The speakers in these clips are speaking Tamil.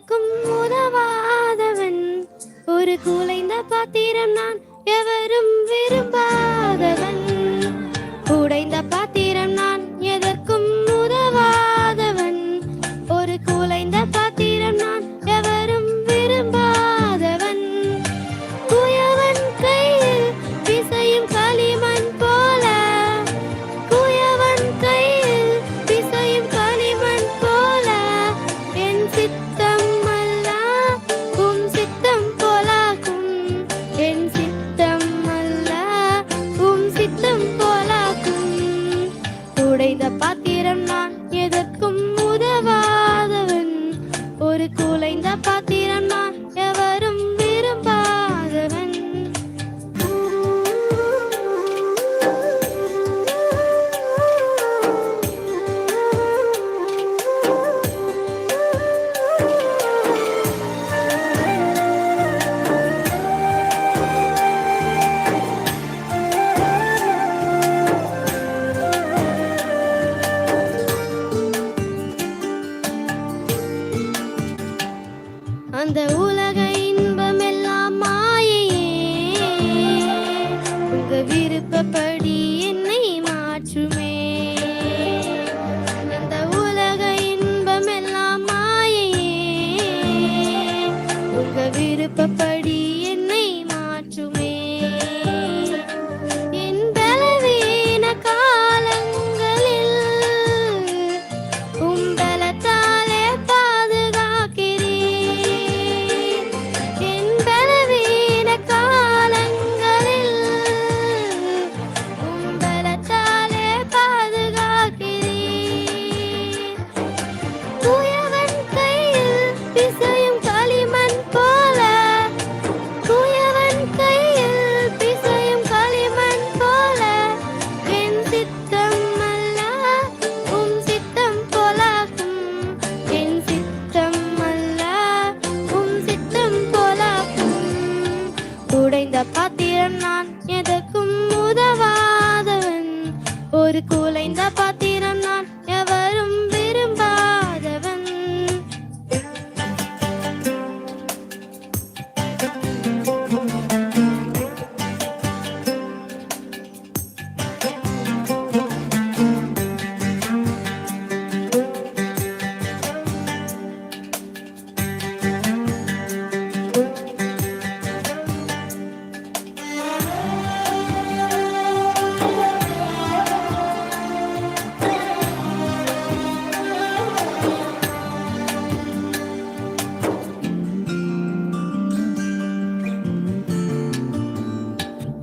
யாருக்கும் உதவாதவன். ஒரு குலைந்த பாத்திரம் நான் எவரும் விரும்பாதவன். உடைந்த பாத்திரம் நான் எதற்கும் உதவாதவன். ஒரு குலைந்த பாத்திரம் நான் எவரும் விரும்பாதவன். குயவன் கையில் பிசையும் களிமண் போல. குயவன் கையில் பிசையும் களிமண் போல. என் சித்த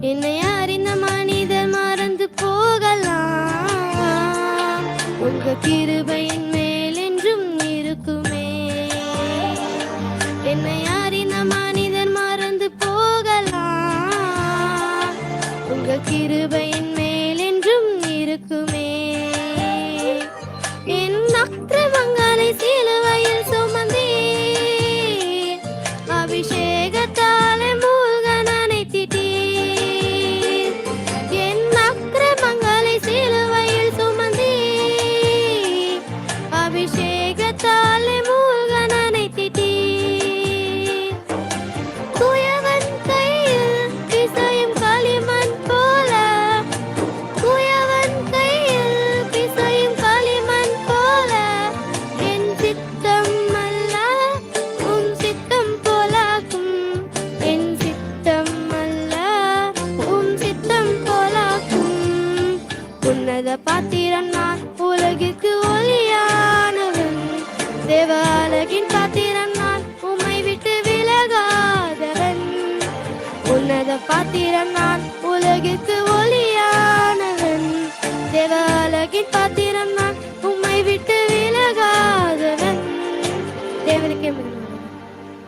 என்னை அறிந்த மனிதர் மறந்து போகலாம்? உங்க கிருபையின் மேல் என்றும் இருக்குமே. என்னை அறிந்த மனிதர் மறந்து போகலாம்? உங்க கிருபையின் மேல் என்றும் இருக்குமே.